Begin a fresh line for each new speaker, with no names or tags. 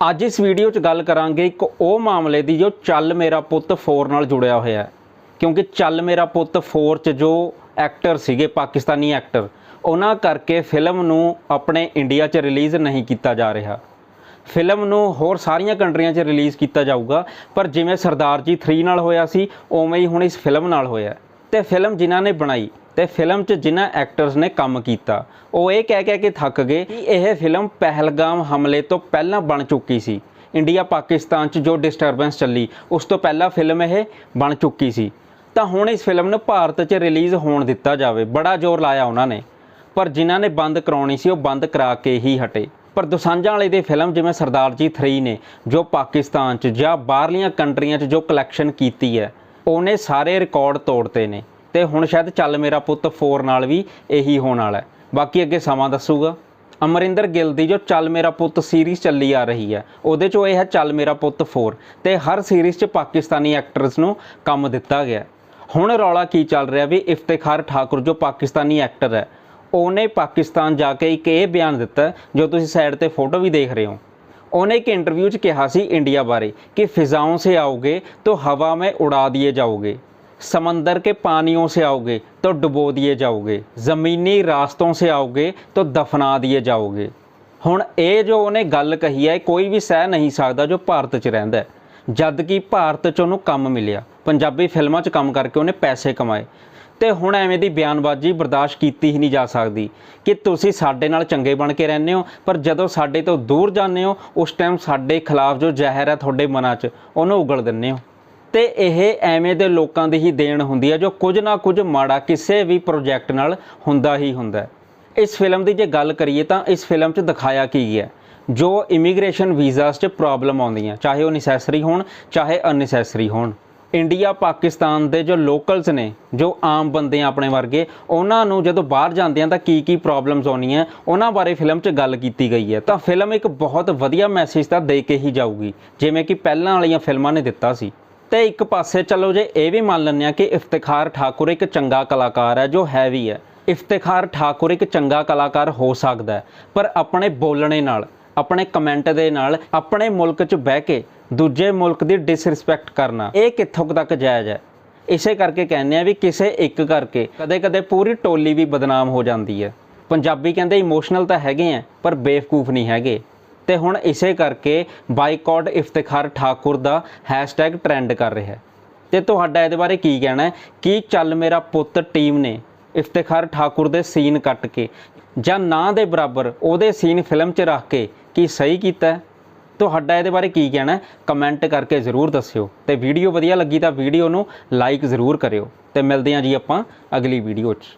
ਅੱਜ ਇਸ ਵੀਡੀਓ 'ਚ ਗੱਲ ਕਰਾਂਗੇ ਇੱਕ ਉਹ ਮਾਮਲੇ ਦੀ ਜੋ ਚੱਲ ਮੇਰਾ ਪੁੱਤ 4 ਨਾਲ ਜੁੜਿਆ ਹੋਇਆ ਹੈ। ਕਿਉਂਕਿ ਚੱਲ ਮੇਰਾ ਪੁੱਤ 4 'ਚ ਜੋ ਐਕਟਰ ਸੀਗੇ, ਪਾਕਿਸਤਾਨੀ ਐਕਟਰ, ਉਹਨਾਂ ਕਰਕੇ ਫਿਲਮ ਨੂੰ ਆਪਣੇ ਇੰਡੀਆ 'ਚ ਰਿਲੀਜ਼ ਨਹੀਂ ਕੀਤਾ ਜਾ ਰਿਹਾ। ਫਿਲਮ ਨੂੰ ਹੋਰ ਸਾਰੀਆਂ ਕੰਟਰੀਆਂ 'ਚ ਰਿਲੀਜ਼ ਕੀਤਾ ਜਾਊਗਾ, ਪਰ ਜਿਵੇਂ ਸਰਦਾਰ ਜੀ 3 ਨਾਲ ਹੋਇਆ ਸੀ, ਉਵੇਂ ਹੀ ਹੁਣ ਇਸ ਫਿਲਮ ਨਾਲ ਹੋਇਆ ਤੇ ਫਿਲਮ ਜਿਨ੍ਹਾਂ ਨੇ ਬਣਾਈ ਤੇ ਫਿਲਮ 'ਚ ਜਿਨ੍ਹਾਂ ਐਕਟਰਸ ਨੇ ਕੰਮ ਕੀਤਾ, ਉਹ ਇਹ ਕਹਿ ਕਹਿ ਕੇ ਥੱਕ ਗਏ ਕਿ ਇਹ ਫਿਲਮ ਪਹਿਲਗਾਮ ਹਮਲੇ ਤੋਂ ਪਹਿਲਾਂ ਬਣ ਚੁੱਕੀ ਸੀ। ਇੰਡੀਆ ਪਾਕਿਸਤਾਨ 'ਚ ਜੋ ਡਿਸਟਰਬੈਂਸ ਚੱਲੀ, ਉਸ ਤੋਂ ਪਹਿਲਾਂ ਫਿਲਮ ਇਹ ਬਣ ਚੁੱਕੀ ਸੀ। ਤਾਂ ਹੁਣ ਇਸ ਫਿਲਮ ਨੂੰ ਭਾਰਤ 'ਚ ਰਿਲੀਜ਼ ਹੋਣ ਦਿੱਤਾ ਜਾਵੇ, ਬੜਾ ਜ਼ੋਰ ਲਾਇਆ ਉਹਨਾਂ ਨੇ। ਪਰ ਜਿਨ੍ਹਾਂ ਨੇ ਬੰਦ ਕਰਾਉਣੀ ਸੀ, ਉਹ ਬੰਦ ਕਰਾ ਕੇ ਹੀ ਹਟੇ। ਪਰ ਦੋਸਾਂਝਾਂ ਵਾਲੇ ਦੀ ਫਿਲਮ ਜਿਵੇਂ ਸਰਦਾਰ ਜੀ 3 ਨੇ, ਜੋ ਪਾਕਿਸਤਾਨ 'ਚ ਜਾਂ ਬਾਹਰਲੀਆਂ ਕੰਟਰੀਆਂ 'ਚ ਜੋ ਕਲੈਕਸ਼ਨ ਕੀਤੀ ਹੈ ਉਹਨੇ ਸਾਰੇ ਰਿਕਾਰਡ ਤੋੜਤੇ ਨੇ। ਤੇ ਹੁਣ ਸ਼ਾਇਦ ਚੱਲ ਮੇਰਾ ਪੁੱਤ 4 ਨਾਲ ਵੀ ਇਹੀ ਹੋਣ ਵਾਲਾ ਹੈ। ਬਾਕੀ ਅੱਗੇ ਸਮਾਂ ਦੱਸੂਗਾ। ਅਮਰਿੰਦਰ ਗਿੱਲ ਦੀ ਜੋ ਚੱਲ ਮੇਰਾ ਪੁੱਤ ਸੀਰੀਜ਼ ਚੱਲੀ ਆ ਰਹੀ ਹੈ, ਉਹਦੇ 'ਚੋਂ ਇਹ ਹੈ ਚੱਲ ਮੇਰਾ ਪੁੱਤ 4 ਤੇ ਹਰ ਸੀਰੀਜ਼ 'ਚ ਪਾਕਿਸਤਾਨੀ ਐਕਟਰਸ ਨੂੰ ਕੰਮ ਦਿੱਤਾ ਗਿਆ ਹੁਣ ਰੌਲਾ ਕੀ ਚੱਲ ਰਿਹਾ ਵੀ ਇਫਤਿਖਾਰ ਠਾਕੁਰ ਜੋ ਪਾਕਿਸਤਾਨੀ ਐਕਟਰ ਹੈ, ਉਹਨੇ ਪਾਕਿਸਤਾਨ ਜਾ ਕੇ ਇੱਕ ਇਹ ਬਿਆਨ ਦਿੱਤਾ ਜੋ ਤੁਸੀਂ ਸਾਈਡ ਤੇ ਫੋਟੋ ਵੀ ਦੇਖ ਰਹੇ ਹੋ। ਉਹਨੇ ਇੱਕ ਇੰਟਰਵਿਊ 'ਚ ਕਿਹਾ ਸੀ ਇੰਡੀਆ ਬਾਰੇ ਕਿ ਫਿਜ਼ਾਓਂ ਸੇ ਆਓਗੇ तो ਹਵਾ में ਉਡਾ दिए ਜਾਓਗੇ, ਸਮੁੰਦਰ ਕੇ पानियों ਸੇ ਆਓਗੇ तो ਡੁਬੋ दिए ਜਾਓਗੇ, ਜ਼ਮੀਨੀ ਰਾਸਤੋਂ ਸੇ ਆਓਗੇ तो ਦਫਨਾ दिए ਜਾਓਗੇ। ਹੁਣ ਇਹ ਜੋ ਉਹਨੇ ਗੱਲ ਕਹੀ ਹੈ ਕੋਈ ਵੀ ਸਹਿ ਨਹੀਂ ਸਕਦਾ ਜੋ ਭਾਰਤ 'ਚ ਰਹਿੰਦਾ ਜਦ ਕਿ ਭਾਰਤ 'ਚ ਉਹਨੂੰ ਕੰਮ ਮਿਲਿਆ। ਪੰਜਾਬੀ ਫਿਲਮਾਂ 'ਚ ਕੰਮ ਕਰਕੇ ਉਹਨੇ ਪੈਸੇ ਕਮਾਏ। ਤੇ ਹੁਣ ਐਵੇਂ ਦੀ ਬਿਆਨਬਾਜ਼ੀ ਬਰਦਾਸ਼ਤ ਕੀਤੀ ਹੀ ਨਹੀਂ ਜਾ ਸਕਦੀ ਕਿ ਤੁਸੀਂ ਸਾਡੇ ਨਾਲ ਚੰਗੇ ਬਣ ਕੇ ਰਹਿੰਦੇ ਹੋ, ਪਰ ਜਦੋਂ ਸਾਡੇ ਤੋਂ ਦੂਰ ਜਾਂਦੇ ਹੋ, ਉਸ ਟਾਈਮ ਸਾਡੇ ਖਿਲਾਫ ਜੋ ਜ਼ਹਿਰ ਹੈ ਤੁਹਾਡੇ ਮਨਾਂ 'ਚ, ਉਹਨੂੰ ਉਗਲ ਦਿੰਦੇ ਹੋ। ਤੇ ਇਹ ਐਵੇਂ ਦੇ ਲੋਕਾਂ ਦੀ ਹੀ ਦੇਣ ਹੁੰਦੀ ਹੈ ਜੋ ਕੁਝ ਨਾ ਕੁਝ ਮਾੜਾ ਕਿਸੇ ਵੀ ਪ੍ਰੋਜੈਕਟ ਨਾਲ ਹੁੰਦਾ ਹੀ ਹੁੰਦਾ ਹੈ। ਇਸ ਫਿਲਮ ਦੀ ਜੇ ਗੱਲ ਕਰੀਏ ਤਾਂ ਇਸ ਫਿਲਮ 'ਚ ਦਿਖਾਇਆ ਕੀ ਗਿਆ ਜੋ ਇਮੀਗ੍ਰੇਸ਼ਨ ਵੀਜ਼ਾਸ 'ਚ ਪ੍ਰੋਬਲਮ ਆਉਂਦੀਆਂ, ਚਾਹੇ ਉਹ ਨੈਸੈਸਰੀ ਹੋਣ, ਚਾਹੇ ਅਨਨੈਸੈਸਰੀ ਹੋਣ। ਇੰਡੀਆ, ਪਾਕਿਸਤਾਨ ਦੇ ਜੋ ਲੋਕਲਸ ਨੇ, ਜੋ ਆਮ ਬੰਦੇ ਆ ਆਪਣੇ ਵਰਗੇ, ਉਹਨਾਂ ਨੂੰ ਜਦੋਂ ਬਾਹਰ ਜਾਂਦੇ ਆ ਤਾਂ ਕੀ ਕੀ ਪ੍ਰੋਬਲਮਸ ਆਉਣੀਆਂ, ਉਹਨਾਂ ਬਾਰੇ ਫਿਲਮ 'ਚ ਗੱਲ ਕੀਤੀ ਗਈ ਹੈ। ਤਾਂ ਫਿਲਮ ਇੱਕ ਬਹੁਤ ਵਧੀਆ ਮੈਸੇਜ ਤਾਂ ਦੇ ਕੇ ਹੀ ਜਾਊਗੀ, ਜਿਵੇਂ ਕਿ ਪਹਿਲਾਂ ਵਾਲੀਆਂ ਫਿਲਮਾਂ ਨੇ ਦਿੱਤਾ ਸੀ। ਤੇ ਇੱਕ ਪਾਸੇ ਚਲੋ ਜੇ, ਇਹ ਵੀ ਮੰਨ ਲੈਂਦੇ ਆ ਕਿ ਇਫਤਿਖਾਰ ਠਾਕੁਰ ਇੱਕ ਚੰਗਾ ਕਲਾਕਾਰ ਹੈ, ਜੋ ਹੈ ਵੀ ਹੈ। ਇਫਤਿਖਾਰ ਠਾਕੁਰ ਇੱਕ ਚੰਗਾ ਕਲਾਕਾਰ ਹੋ ਸਕਦਾ ਪਰ ਆਪਣੇ ਬੋਲਣੇ ਨਾਲ, ਆਪਣੇ ਕਮੈਂਟ ਦੇ ਨਾਲ, ਆਪਣੇ ਮੁਲਕ 'ਚ ਬਹਿ ਕੇ ਦੂਜੇ ਮੁਲਕ ਦੀ ਡਿਸਰਿਸਪੈਕਟ ਕਰਨਾ। ਇਹ ਕਿੱਥੋਂ ਤੱਕ ਜਾਇਜ਼ ਹੈ? ਇਸੇ ਕਰਕੇ ਕਹਿੰਦੇ ਆ ਵੀ ਕਿਸੇ ਇੱਕ ਕਰਕੇ ਕਦੇ-ਕਦੇ ਪੂਰੀ ਟੋਲੀ ਵੀ ਬਦਨਾਮ ਹੋ ਜਾਂਦੀ ਹੈ। ਪੰਜਾਬੀ ਕਹਿੰਦੇ ਇਮੋਸ਼ਨਲ ਤਾਂ ਹੈਗੇ ਆ, ਪਰ ਬੇਵਕੂਫ ਨਹੀਂ ਹੈਗੇ। ਤੇ ਹੁਣ ਇਸੇ ਕਰਕੇ ਬਾਈਕਾਟ ਇਫਤਿਖਾਰ ਠਾਕੁਰ ਦਾ ਹੈਸ਼ਟੈਗ ਟ੍ਰੈਂਡ ਕਰ ਰਿਹਾ ਹੈ। ਤੇ ਤੁਹਾਡਾ ਇਹਦੇ ਬਾਰੇ ਕੀ ਕਹਿਣਾ ਹੈ? ਕੀ ਚੱਲ ਮੇਰਾ ਪੁੱਤ ਟੀਮ ਨੇ ਇਫਤਿਖਾਰ ਠਾਕੁਰ ਦੇ ਸੀਨ ਕੱਟ ਕੇ ਜਾਂ ਨਾ ਦੇ ਬਰਾਬਰ ਉਹਦੇ ਸੀਨ ਫਿਲਮ 'ਚ ਰੱਖ ਕੇ ਕੀ ਸਹੀ ਕੀਤਾ ਤੁਹਾਡਾ ਇਹਦੇ ਬਾਰੇ ਕੀ ਕਹਿਣਾ ਕਮੈਂਟ ਕਰਕੇ ਜ਼ਰੂਰ ਦੱਸਿਓ ਤੇ ਵੀਡੀਓ ਵਧੀਆ ਲੱਗੀ ਤਾਂ ਵੀਡੀਓ ਨੂੰ ਲਾਈਕ ਜ਼ਰੂਰ ਕਰਿਓ ਤੇ ਮਿਲਦੇ ਹਾਂ ਜੀ ਆਪਾਂ ਅਗਲੀ ਵੀਡੀਓ 'ਚ।